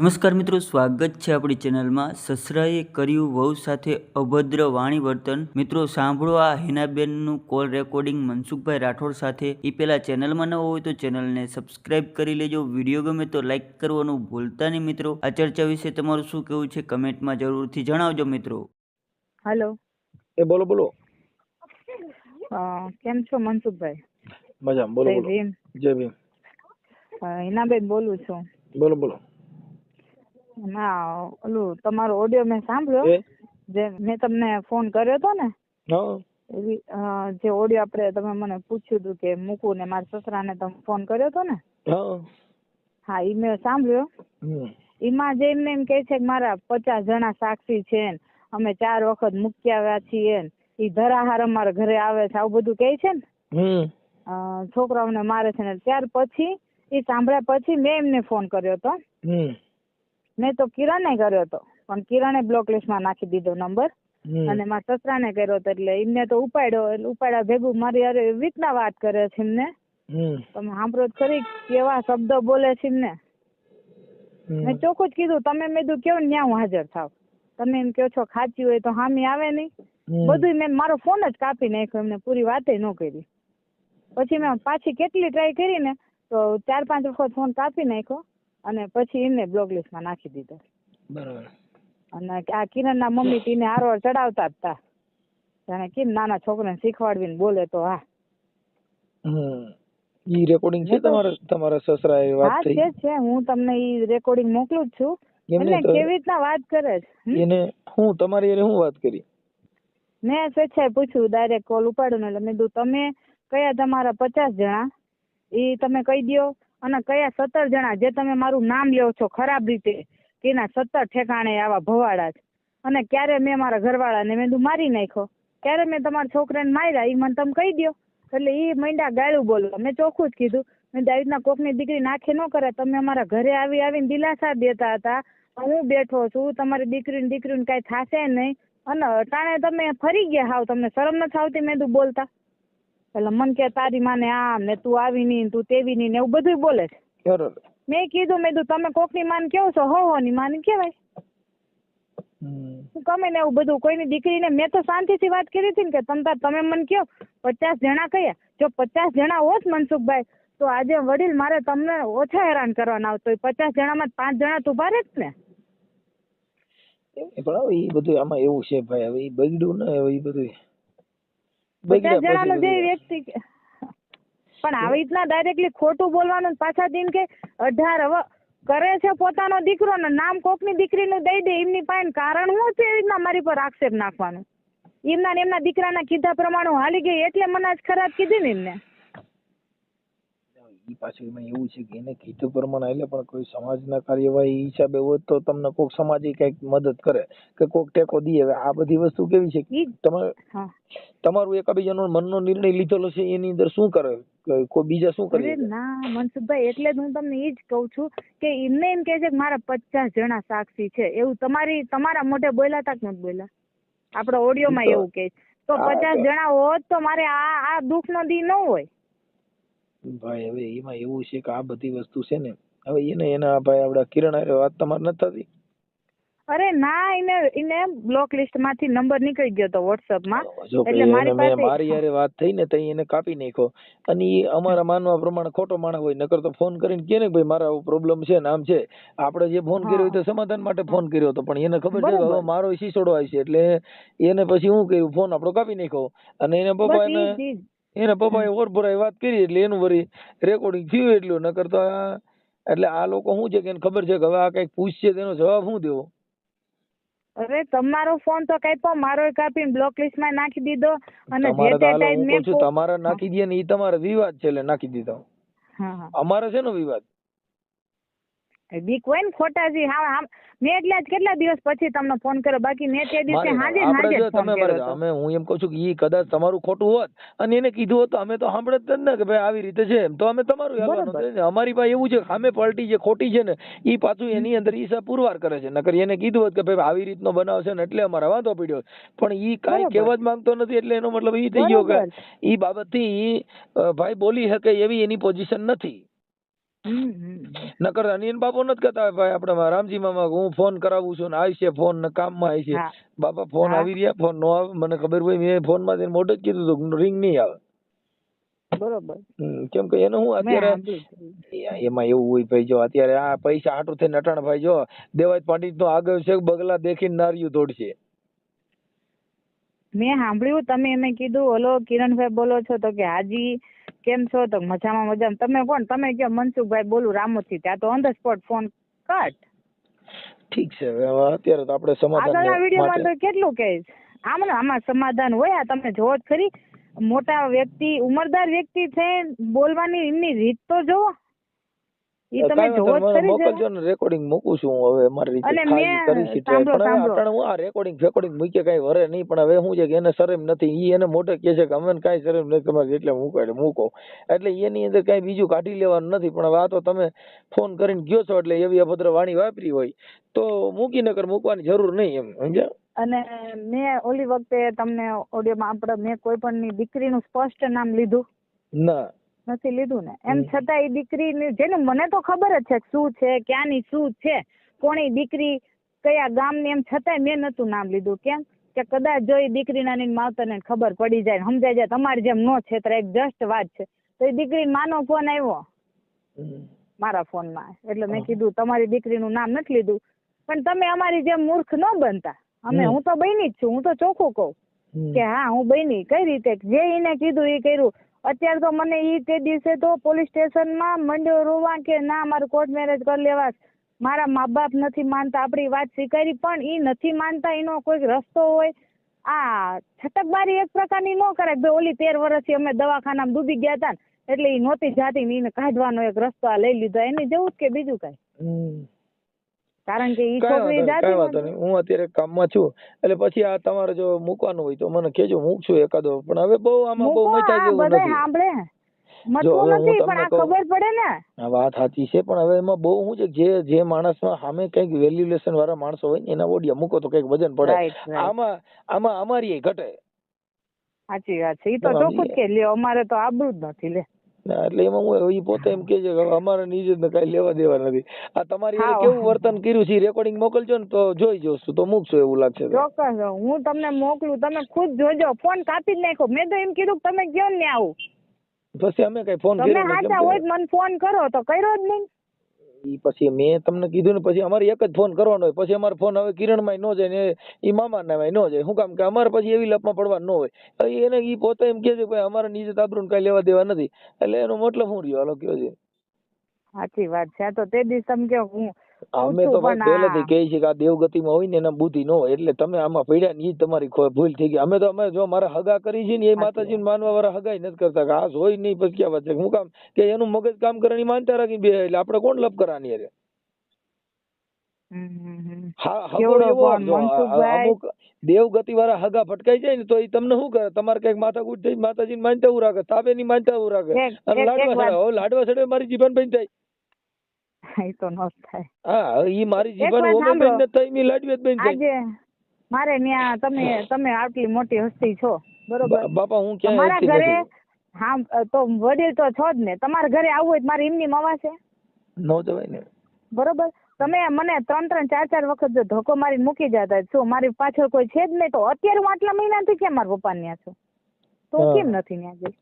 નમસ્કાર મિત્રો સ્વાગત છે આપણી ચેનલમાં. સસરાએ કર્યું વહુ સાથે અભદ્ર વાણી વર્તન. મિત્રો સાંભળો આ હિનાબેનનું કોલ રેકોર્ડિંગ મનસુખભાઈ રાઠોડ સાથે. એ પહેલા ચેનલમાં ન હોય તો ચેનલને સબસ્ક્રાઇબ કરી લેજો. વીડિયો ગમે તો લાઈક કરવાનું ભૂલતા નહીં મિત્રો. આ ચર્ચા વિશે તમારું શું કહેવું છે કમેન્ટમાં જરૂરથી જણાવજો મિત્રો. હેલો. એ બોલો બોલો. કેમ છો મનસુખભાઈ? મજામાં બોલો બોલો. જય ભીમ. હિનાબેન બોલું છું. બોલો બોલો. ના ઓલું તમારો ઓડિયો મેં સાંભળ્યો. જે મેં તમને ફોન કર્યો હતો ને? જે ઓડિયો આપણે તમે મને પૂછ્યું હતું કે મૂકું ને મારા સસરાને તમે ફોન કર્યો હતો ને? હા. ઈ એ મેં સાંભળ્યો. એમાં જે એમને એમ કે છે કે મારા પચાસ જણા સાક્ષી છે ને અમે ચાર વખત મૂકી આવ્યા છીએ ને એ ધરાહાર અમારા ઘરે આવે છે આવું બધું કહે છે ને? છોકરાઓને મારે છે ને ત્યાર પછી એ સાંભળ્યા પછી મેં એમને ફોન કર્યો હતો મેં તો કિરણે કર્યો હતો પણ કિરણે બ્લોક લિસ્ટમાં નાખી દીધો નંબર અને મારા સસરાને કર્યો હતો એટલે એમને તો ઉપાડ્યો એટલે ઉપાડ્યા ભેગું. મારી અરે વીકના વાત કરે છે એમને. તમે સાંભળો ખરી કેવા શબ્દો બોલે છે એમને. મેં ચોખ્ખું જ કીધું તમે મેં કીધું કેવું ન્યા હું હાજર થાવ? તમે એમ કહો છો ખાચી હોય તો હામી આવે નહીં. બધું મેં મારો ફોન જ કાપી નાખ્યો એમને પૂરી વાતે ન કરી. પછી મેં પાછી કેટલી ટ્રાય કરી ને તો ચાર પાંચ વખત ફોન કાપી નાખ્યો. અને પછી એમને બ્લોક લિસ્ટમાં નાખી દીધો. બરાબર. અને આ કિરણના મમ્મી તીને હારવાર ચડાવતા જ તા. જાણે કેમ નાના છોકરાને શીખવાડવીને બોલે તો હા. ઈ રેકોર્ડિંગ છે તમારા તમારા સસરા એ વાત થઈ? હા છે. હું તમને ઈ રેકોર્ડિંગ મોકલું જ છું. એમને કેવી રીતના વાત કરે છે? એને હું તમારી એને હું વાત કરી? મેં સ્વેચ્છાએ પૂછ્યું ડાયરેક્ટ કોલ ઉપાડ્યો ને એટલે મેં કીધું તમે કયા તમારા પચાસ જણા? એ તમે કહી દ્યો. અને કયા સત્તર જણા જે તમે મારું નામ લ્યો છો ખરાબ રીતે કે એના સત્તર ઠેકાણે આવા ભવાડા છે? અને ક્યારે મેં મારા ઘરવાળાને મેં મારી નાખ્યો? ક્યારે મેં તમારા છોકરાને માર્યા? એ મને તમે કહી દો એટલે એ મંડા ગાળું બોલવા મેં ચોખ્ખું જ કીધું. મેં આવી રીતના કોકની દીકરી નાખે ન કરે. તમે અમારા ઘરે આવી આવીને દિલાસા દેતા હતા. હું બેઠો છું. તમારી દીકરીને દીકરીને કાંઈ થશે નહીં. અને અટાણે તમે ફરી ગયા હાવ. તમને શરમ નથી આવતી મેં બોલતા? એટલે મન કે તારી માને આમ ને તું આવી નહીં તું તેવી નહીં ને એવું બધું બોલે છે. બરોબર. મેં કીધું મેં કીધું તમે કોકની માન કેવો છો? હો હો ની માન કેવાય ગમે ને એવું બધું કોઈની દીકરીને મેં તો શાંતિથી વાત કરી હતી ને કે તમ તાર તમે મને કહો પચાસ જણા કયા? જો પચાસ જણા હોત મનસુખભાઈ તો આજે વડીલ મારે તમને ઓછા હેરાન કરવાના આવતો પચાસ જણામાં પાંચ જણા તો ઊભા રહે જ ને? એ પણ હવે બધું આમાં એવું છે ભાઈ હવે એ બગડ્યું ને હવે ઈ બધું પચાસ જણાનો જે વ્યક્તિ પણ આવી રીતના ડાયરેક્ટલી ખોટું બોલવાનું પાછા દિન કે અઢાર હવે કરે છે પોતાનો દીકરો ને નામ કોકની દીકરીનું દઈ દે એમની પાસે કારણ શું છે એવી રીતના મારી પર આક્ષેપ નાખવાનું? એમના ને એમના દીકરાના કીધા પ્રમાણે હાલી ગઈ એટલે મને આજ ખરાબ કીધી ને એમને. ઈ પાછું એમાં એવું છે કે એને કીધું પ્રમાણે એટલે પણ કોઈ સમાજના કાર્યવાહી હિસાબે હોય તો તમને કોઈક સમાજ કંઈક મદદ કરે કે કોઈક ટેકો દે. હવે આ બધી વસ્તુ કેવી છે? કે જ. તમારે એકાબીજાનો મનનો નિર્ણય લીધેલો છે એની અંદર શું કરે? કોઈ બીજા શું કરે? ના મનસુખભાઈ એટલે જ હું તમને એ જ કહું છું કે એમને એમ કે છે કે મારા પચાસ જણા સાક્ષી છે. એવું તમારી તમારા મોઢે બોલ્યા તા કે નથી બોલ્યા? આપડે ઓડિયોમાં એવું કે તો પચાસ જણા હોત તો મારે આ આ દુઃખ નો દી ન હોય. ભાઈ હવે એમાં એવું છે કે આ બધી વસ્તુ છે ને હવે એને એના ભાઈ આપડા કિરણ હારે વાત તમારે નથી થતી? અરે ના એને એને બ્લોક લિસ્ટમાંથી નંબર નીકળી ગયો તો વોટ્સઅપમાં. એટલે મારી પાસે- મારી યારે વાત થઈ ને તઈ એને કાપી નાખ્યો. અને એ અમારા માનવા પ્રમાણે ખોટો માણસ હોય નકર તો ફોન કરીને કે ને ભાઈ મારા આવો પ્રોબ્લેમ છે ને આમ છે. આપણે જે ફોન કર્યો હોય તો સમાધાન માટે ફોન કર્યો હતો પણ એને ખબર છે હવે મારો શીશોડો આવી છે એટલે એને પછી હું કર્યું? ફોન આપણો કાપી નાખ્યો. અને એને પપ્પા એને. એના પપ્પાએ ઓરભરાઈ વાત કરી એટલે એનું વરી રેકોર્ડિંગ થયું એટલું નકર તો એટલે આ લોકો શું છે કે એને ખબર છે કે હવે આ કંઈક પૂછશે તેનો જવાબ શું દેવો? અરે તમારો ફોન તો કાપ્યો મારો કાપીને બ્લોક લિસ્ટમાં નાખી દીધો અને જે તે ટાઈમ મેં તમારે નાખી દે ને એ તમારો વિવાદ છે એટલે નાખી દીધો. હા છે ને વિવાદ? એ બીક હોય ને ખોટાજી હા હા મેં એટલે જ કેટલા દિવસ પછી તમને ફોન કર્યો? બાકી મેં તે દિવસે હાજે હાજે ફોન કર્યો અમે હું એમ કહું છું કે ઈ કદાચ તમારું ખોટું હોત અને એને કીધું હોત તો અમે તો સાંભળત જ ને કે ભાઈ આવી રીતે છે એમ. તો અમે તમારું હાલવાનું. અમારી પાસે એવું છે સામે પાર્ટી જે ખોટી છે ને ઈ પાછું એની અંદર ઈસા પુરવાર કરે છે. નકર એને કીધું હોત કે ભાઈ આવી રીતનો બનાવ છે ને એટલે અમારે વાંધો પડ્યો પણ ઈ કાંઈ. કહેવા જ માંગતો નથી એટલે એનો મતલબ ઈ થઈ ગયો કે ઈ બાબતથી ઈ ભાઈ બોલી શકે એવી એની પોઝિશન નથી. નકર અનિયન બાપો નથી કહેતા ભાઈ આપણે રામજી મામા હું ફોન કરાવું છું ને આવી છે ફોન ને કામમાં આવી છે. બાપા ફોન આવી રહ્યા ફોન નો આવે. મને ખબર હોય મેં ફોનમાં મોઢે જ કીધું હતું રિંગ નહીં આવે. બરોબર. કેમ કે એને હું અત્યારે એમાં એવું હોય ભાઈ જો અત્યારે આ પૈસા હાટું થઈને અટાણ ભાઈ જો દેવાજ પાંડિત નો આગળ છે બગલા દેખીને નારિયું તોડશે મેં સાંભળ્યું તમે એને કીધું હલો કિરણભાઈ બોલો છો તો કે હાજી કેમ છો? તો મજામાં મજામાં. તમે કોણ? તમે કયો? મનસુખભાઈ બોલું રામોથી. ત્યાં તો on the spot phone cut ઠીક છે હવે અત્યારે તો આપણે સમાધાન આગળના વિડીયોમાં તો કેટલું કહીશ આમ ને આમાં સમાધાન હોય આ તમે જોવો જ ખરી. મોટા વ્યક્તિ ઉંમરદાર વ્યક્તિ છે બોલવાની એમની રીત તો જોવો. ઈ તમે જોવો જ ખરી મોકલજો ને રેકોર્ડિંગ મૂકું છું હું હવે મારી રીતે ખાલી કરી છે પણ અટાણે હું આ રેકોર્ડિંગ મૂકે કઈ વરે નહીં પણ હવે શું છે કે એને શરમ નથી. ઈ એને મોટે કહે છે કે અમે કાંઈ શરમ નથી તમારે એટલે મૂકો એટલે મૂકો. એટલે એની અંદર કાંઈ બીજું કાઢી લેવાનું નથી પણ આ તો તમે ફોન કરીને ગયો છો એટલે એવી અભદ્ર વાણી વાપરી હોય તો મૂકી નકર મૂકવાની જરૂર નહીં એમ સમજ્યા? અને મેં ઓલી વખતે તમને ઓડિયોમાં આપણે મેં કોઈ પણ ની દીકરીનું સ્પષ્ટ નામ લીધું. ના. નથી લીધું ને. એમ. છતાં એ દીકરી જેનું મને તો ખબર જ છે શું છે ક્યાંની શું છે કોની દીકરી કયા ગામની એમ છતાંય મેં નતું નામ લીધું. કેમ? કે કદાચ જો એ દીકરીના ની માવતરને ખબર પડી જાય ને સમજાઈ જાય તમારી જેમ નો છે એક જસ્ટ વાત છે. તો એ દીકરી માનો ફોન આવ્યો. મારા મારા ફોનમાં. એટલે મેં કીધું તમારી દીકરીનું નામ નથી લીધું. પણ તમે અમારી જેમ મૂર્ખ ન બનતા. અમે હું તો બની જ છું હું તો ચોખ્ખું કહું. કે હા હું બની. કઈ રીતે? જે એને કીધું એ કર્યું. અત્યારે તો મને ઈ તે દિવસે તો પોલીસ સ્ટેશનમાં મંડ્યો રોવા કે ના, મારું કોર્ટ મેરેજ કરી લેવા મારા મા બાપ નથી માનતા આપણી વાત સ્વીકારી, પણ ઈ નથી માનતા, એનો કોઈક રસ્તો હોય. આ છટકબારી એક પ્રકારની ન કરાય. ભાઈ, ઓલી તેર વર્ષથી અમે દવાખાનામાં ડૂબી ગયા હતા એટલે ઈ નહોતી જાતી ને એને કાઢવાનો એક રસ્તો આ લઈ લીધો. એની જેવું કે બીજું કઈ. કારણ કે ઈ છોકરી નહીં, વાંધો નહીં. હું અત્યારે કામમાં છું. એટલે પછી આ તમારે જો મૂકવાનું હોય તો મને કહેજો મૂકશું એકાદો. પણ હવે બહુ આમાં બહુ મચા જેવું નથી. સાંભળે. જો મતવું હવે હું નથી પણ આ ખબર પડે ને. આ વાત સાચી છે પણ હવે એમાં બહુ શું છે જે જે માણસમાં સામે કંઈક વેલ્યુલેશન વાળા માણસો હોય એના ઓડિયા મૂકો તો કંઈક વજન પડે. આમાં આમાં અમારી ઘટે. સાચી વાત છે. ઈ તો ચોખ્ખું જ કે લ્યો અમારે તો આબરૂ જ નથી લે. ના, એટલે એમાં હું એ પોતે એમ કે છે કે અમારે ને કઈ લેવા દેવા નથી. આ તમારી કેવું વર્તન કર્યું છે રેકોર્ડિંગ મોકલજો ને તો જોઈ જોશું તો મૂકશું એવું લાગશે તો. ચોક્કસ હું તમને મોકલું તમે ખુદ જોજો. ફોન કાપી જ નાખ્યો. મેં તો એમ કીધું કે તમે કેમ ને આવું. પછી અમે કઈ ફોન તમે કર્યો ને હાચા હોય તો મને ફોન કરો તો કર્યો જ નહીં. પછી મેં તમને કીધું ને પછી અમારે એક જ ફોન કરવાનો હોય. પછી અમારો ફોન હવે કિરણમાં ન જાય ને એ મામા નામાં ન જાય. શું કામ કે અમારે પછી એવી લપમાં પડવા ન હોય. એને એ પોતે એમ કે છે કે અમારે નીચે તાબરું કઈ લેવા દેવા નથી. એટલે એનો મતલબ શું રહ્યો? હાલો કયો છે. સાચી વાત છે. તો તે દિવસ તમે કહો હું અમે તો ભાઈ પહેલેથી કહે છે કે આ દેવગતિમાં હોય ને એને બુદ્ધિ ન હોય એટલે તમે આમાં પડ્યા ને એ તમારી ભૂલ થઈ ગઈ. અમે તો અમે જો મારા હગા કરી છે ને એ માતાજીને માનવા વાળા હગાઈ નથી કરતા કે આ હોય નહીં પછી ક્યાં વાત છે? હું કામ કે એનું મગજ કામ કરવાની માનતા રાખી બે એટલે આપણે કોણ લપ કરવાની અરે હગો. અમુક દેવગતિ વાળા હગા ફટકાઈ જાય ને તો એ તમને શું કરે? તમારે કંઈક માથાકૂટ થઈ માતાજી માનતા એવું રાખે તાબે ની માનતા એવું રાખે. અને લાડવા સડે લાડવા સડે મારી જીવન બની થાય. ઈ તો ન થાય. હા ઈ મારી જીવન વાત ઓમે સાંભળો. બની થઈ મી લાડવી બેન આજે મારે ત્યાં તમે તમે આટલી મોટી હસ્તી છો બરોબર? બાપા હું ક્યાં મારા ઘરે હા તો વડીલ તો છો જ ને તમારા ઘરે આવવું હોય મારી એમની મવા છે? નો જવાય ને. બરોબર? તમે મને ત્રણ ત્રણ ચાર ચાર વખત જો ધોકો મારીને મૂકી જતા છો મારી પાછળ કોઈ છે જ નહીં? તો અત્યારે હું આટલા મહિનાથી કેમ મારા પપ્પા ત્યાં છું? તો કેમ નથી ત્યાં ગઈ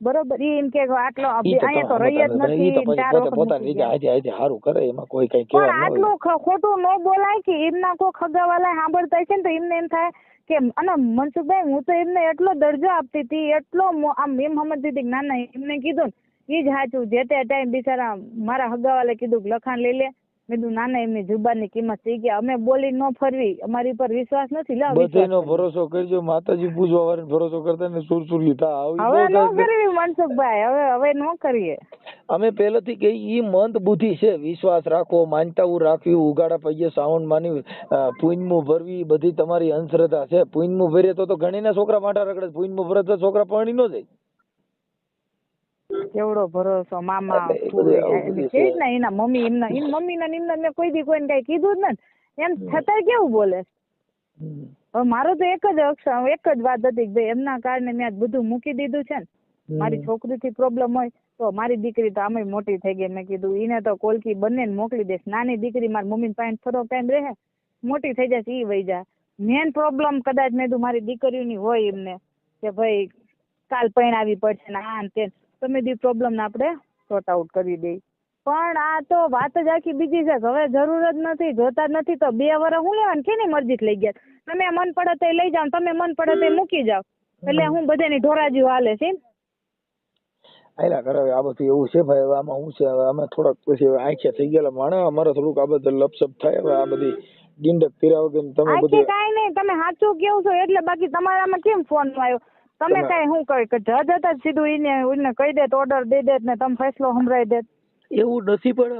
બરોબર એમ કે આટલો અહીંયા તો રહી જ નથી પોતાની રીતે ગયા. હાજે હાજે કરે એમાં કોઈ કઈ ન આટલું ખોટું ન બોલાય કે એમના કોઈ ખગાવાલા સાંભળતા છે ને તો એમને એમ થાય કે અને મનસુખભાઈ હું તો એમને એટલો દરજ્જો આપતી હતી એટલો આમ એમ સમજતી હતી કે ના ના એમને કીધું ને એ જ સાચું. જે તે ટાઈમ બિચારા મારા હગાવાલે કીધું કે લખાણ લઈ લે. કીધું ના ના એમની જુબાનની કિંમત થઈ ગયા અમે બોલી ન ફરવી. અમારી પર વિશ્વાસ નથી લે બધાનો ભરોસો કરજો માતાજી પૂજવા વાળાને ભરોસો કરતા ને સુરસુરી થા. આવી હવે ન કરવી મનસુખભાઈ હવે હવે ન કરીએ. અમે પહેલેથી કે ઈ મંદ બુદ્ધિ છે. વિશ્વાસ રાખો માનતાઓ રાખવી ઉગાડા પૈયે સાવણ માની પુણ્યમું ભરવી બધી તમારી અંધશ્રદ્ધા છે. પુણ્યમું ભરે તો તો ઘણીના છોકરા માટા રગડે પુણ્યમું ભરે તો છોકરા પરણી ન જાય. કેવડો ભરોસો મામા એ આવું એની બધું છે જ ને એના મમ્મી એમના એની મમ્મી ને એમના મેં કોઈ દી કોઈને કઈ કીધું જ નથી. એમ છતાંય કેવું બોલે? હવે મારો તો એક જ અક્ષર એક જ વાત હતી કે ભાઈ એમના કારણે મેં બધું મૂકી દીધું છે ને. મારી છોકરીથી પ્રોબ્લેમ હોય તો મારી દીકરી તો આમે મોટી થઈ ગઈ. મેં કીધું એને તો કોલકી બંને મોકલી દઈશ. નાની દીકરી મારી મમ્મી પાસે થોડો ટાઈમ રહે. મોટી થઈ જશે ઈ વહી જાય મેન પ્રોબ્લેમ કદાચ મેં મારી દીકરીઓની હોય એમને કે ભાઈ કાલ પરણાવી પડશે ને આ ને તે તો મેં દી પ્રોબ્લેમ ને આપણે સોર્ટ આઉટ કરી દઈ. પણ આ તો વાત જ આખી બીજી છે. હવે જરૂર જ નથી. જોતા જ નથી તો બે વર હું લેવાનું કેની મરજીથી લઈ ગયા? તમે મન પડે તે લઈ જાઓ તમે મન પડે તે મૂકી જાઓ. એટલે હું બધાની ઢોરાજી હાલે છે આયલા કરે આ બધું એવું છે ભાઈ. હવે આમાં શું છે? હવે અમે થોડાક પછી આંખ્યા થઈ ગયેલા માણે. અમારે થોડુંક આ બધું લપસપ થાય. હવે આ બધી ડીંડક વગર તમે બધું કાંઈ નહીં. તમે સાચું કેવું છો. એટલે બાકી તમારામાં કેમ ફોન આવ્યો? તમે કઈ શું કહી કે જજ હતા સીધું એને એને કહી દેત ઓર્ડર દઈ દેત ને તમે ફેસલો સંભળાઈ દેત એવું નથી પણ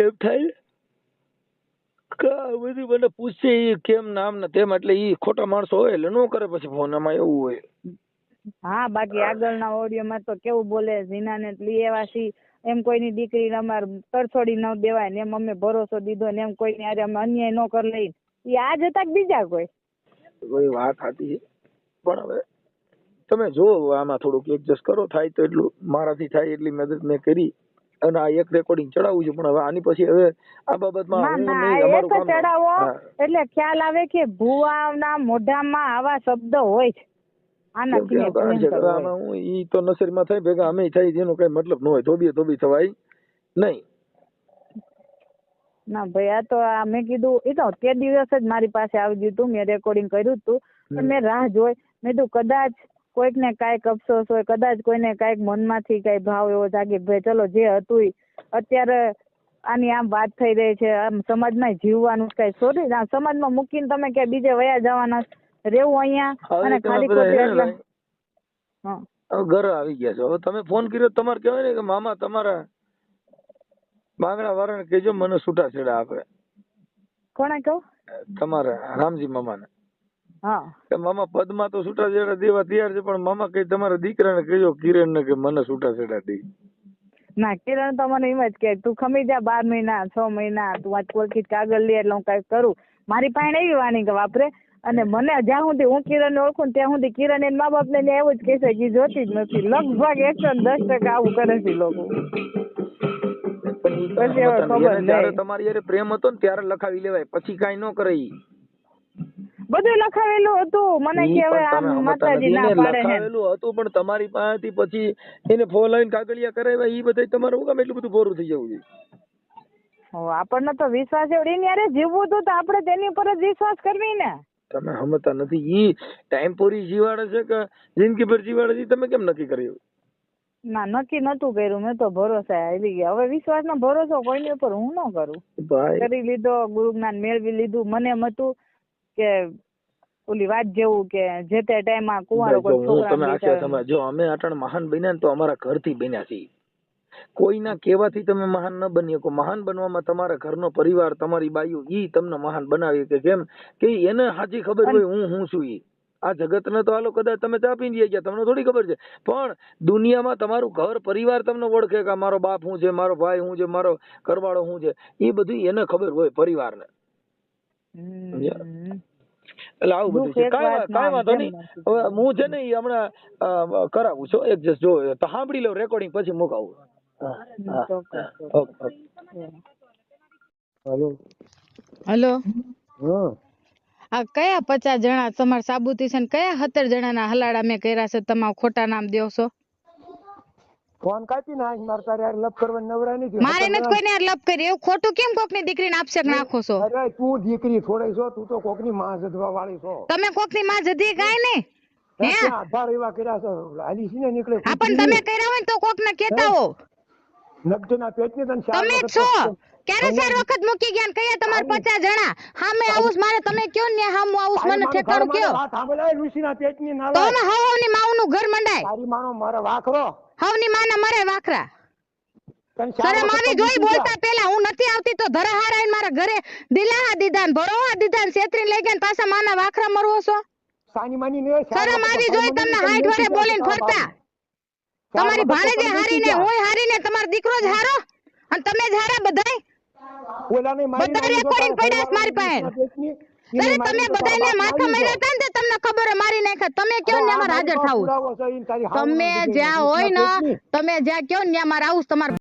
એમ થાય ને બધું મને પૂછશે એ કેમ નામ ને તેમ એટલે એ ખોટા માણસો હોય એટલે નો કરે પછી ફોન આમાં એવું હોય. હા બાકી આગળના ઓડિયોમાં તો કેવું બોલે ઝીનાને લઈ આવ્યા છી એમ કોઈની દીકરી અમારે તરછોડી ન દેવાય ને એમ અમે ભરોસો દીધો ને એમ કોઈની હારે અમે અન્યાય ન કરી લઈ. એ આ જતા બીજા કોઈ? કોઈ વાત હતી પણ હવે તમે જો આમાં થોડુંક એડજસ્ટ કરો થાય તો એટલું મારાથી થાય એટલી મદદ મેં કરી અને આ એક રેકોર્ડિંગ ચડાવવું છે પણ હવે આની પછી હવે આ બાબતમાં હું નહીં અમારું કામ ચડાવો એટલે ખ્યાલ આવે કે ભુવાના મોઢામાં આવા શબ્દ હોય છે. કે ભયંકર હોય. આમાં હું ઈ તો નસરીમાં થાય ભેગા અમે થાય જેનો કઈ મતલબ ન હોય ધોબીએ ધોબી થવાય. નહીં. ના ભાઈ આ તો મેં કીધું એ તો તે દિવસ જ મારી પાસે આવી ગયું હતું મેં રેકોર્ડિંગ કર્યું હતું પણ મેં રાહ જોઈ મેં કીધું કદાચ કોઈકને કાંઈક અફસોસ હોય કદાચ કોઈને કાંઈક મનમાંથી કાંઈ ભાવ એવો જાગે ભાઈ ચલો જે હતું અત્યારે આની આમ વાત થઈ રહી છે આમ સમાજમાં જીવવાનું કાંઈ સોરી આ સમાજમાં મૂકીને તમે ક્યાંય બીજે વયા જવાના રહેવું અહીંયા અને ખાલી બધા ખોટી એટલે હવે ઘરે આવી ગયા છો. હવે તમે ફોન કર્યો તમારે કહેવાય ને કે મામા તમારા બાંગડા વાળાને કહેજો મને છૂટા છેડા આપે. કોણે કહું? તમારા રામજી મામાને. હા. મામા પદમાં તો છૂટા છેડા દેવા તૈયાર છે પણ મામા કઈ તમારા દીકરાને કહેજો કિરણને કે મને છૂટા છેડા દે. ના કિરણ તો મને એમ જ કે તું ખમી જા બાર મહિના છ મહિના તું આ કોલકી કાગળ લે એટલે હું કઈ કરું. મારી પાસે એવી વાણી કે વાપરે અને મને જ્યાં સુધી હું કિરણ ઓળખું ત્યાં સુધી કિરણ એના મા બાપ ને એવું જ કહેશે કે જોતી જ નથી. લગભગ એકસો દસ ટકા આવું કરે છે લોકો. તમારી પ્રેમ હતો ને ત્યારે લખાવી લેવાય. પછી કઈ ન કરે બધું લખાવેલું હતું. મને કે હવે આમ માતાજી ના પાડે લખાવેલું હતું પણ તમારી પાસેથી પછી એને ફોન લાઈન કાગળિયા કરાવ્યા ઈ બધા તમારું હું કામ એટલું બધું ભોરું થઈ જવું છે. આપણને તો વિશ્વાસ એવડી ને હારે જીવવું હતું તો આપણે તેની ઉપર જ વિશ્વાસ કરવી ને. તમે સમજતા નથી. ઈ ટાઈમ પૂરી જીવાડે છે કે જિંદગી ભર જીવાડે છે તમે કેમ નક્કી કર્યું? ના નક્કી નતું કર્યું. મેં તો ભરોસા આવી ગયા. હવે વિશ્વાસ નો ભરોસો કોઈની ઉપર હું ન કરું. કરી લીધો ગુરુ જ્ઞાન મેળવી લીધું. મને એમ હતું કે ઓલી વાત જેવું કે જે તે ટાઈમમાં કુંવારો કોઈ તમે છોકરા સમજ જો અમે અટણ મહાન બન્યા ને તો અમારા ઘરથી બન્યા છીએ. કોઈના કહેવાથી તમે મહાન ન બની શકો. મહાન બનવામાં તમારા ઘરનો પરિવાર તમારી બાયુ ઈ તમને મહાન બનાવી કે કેમ કે એને સાચી ખબર હોય હું હું છું ઈ. આ જગતને તો હાલો કદાચ તમે ચા પીને ગયા તમને થોડી ખબર છે. પણ દુનિયામાં તમારું ઘર પરિવાર તમને ઓળખે કે મારો બાપ હું છે મારો ભાઈ હું છે મારો ઘરવાળો હું છે. એ બધું એને ખબર હોય પરિવારને. એટલે આવું બધું છે. કાંઈ કાંઈ વાંધો નહીં. હવે હું છે ને એ હમણાં કરાવું છું. એડજસ્ટ જો તો સાંભળી લઉં રેકોર્ડિંગ પછી મુકાવું. હા, હા, ચોક્કસ, હા. ચોક્કસ. Okay okay. હેલો. આ કયા પચાસ જણા તમારા સાબુતી છે ને કયા સત્તર જણાના હલાડા મેં કર્યા છે? તમારા ખોટા નામ દેવશો છો. ફોન કાપી નાખ મારે તારે યાર લપ કરવા નવરા નથી. મારે નથી કોઈને યાર લપ કરી. એવું ખોટું કેમ કોકની દીકરીને આપશે નાખો છો? અરે તું દીકરી થોડી છો તું તો કોકની માં જધવા વાળી છો. તમે કોકની માં જધી કાંઈ ને હે? આધાર એવા કર્યા છો. હાલી છે ને નીકળે પણ તમે કર્યા હોય ને તો કોકને કહેતા હો? નબજના પેટની તને ચાર તમે છો. ક્યારે ચાર વખત મૂકી ગયા ને કયા તમારે આની- પચાસ જણા? હામે આવું મારે તમે કયો ને હામું આવું તારી મને ઠેકાણું કયો? વાત સાંભળાય લુસીના પેટની તો નાલાયક. હવ હવની માવનું ઘર મંડાય. તારી માનો મારા વાખરો હવની માના મરે વાખરા. શરમ આવી જોઈ બોલતા પેલા હું નથી આવતી તો ધરા હારાઈ મારા ઘરે દિલાહા દીધા ને ભરોહા દીધા ને છેતરીને લઈ ગયા પાછા માના વાખરા મરવો છો. સાની માની નહીં, શરમ આવી જોઈ તમને હાઈટ વડે બોલીને ફરતા. તમારી ભાણેજે હારીને હોય હારીને તમારો દીકરો જ હારો? અને તમે જ હારા બધાય? ઓલાને મારી તારા પડ્યા મારી પાસે. તમે બધાને માથા મારી માર્યા હતા ને તમને ખબર મારી નાખ્યા તમે કયો ને અમારે હાજર થાવું? તમે જ્યાં હોય ને તમે જ્યાં કયો ને ત્યાં આવું તમારે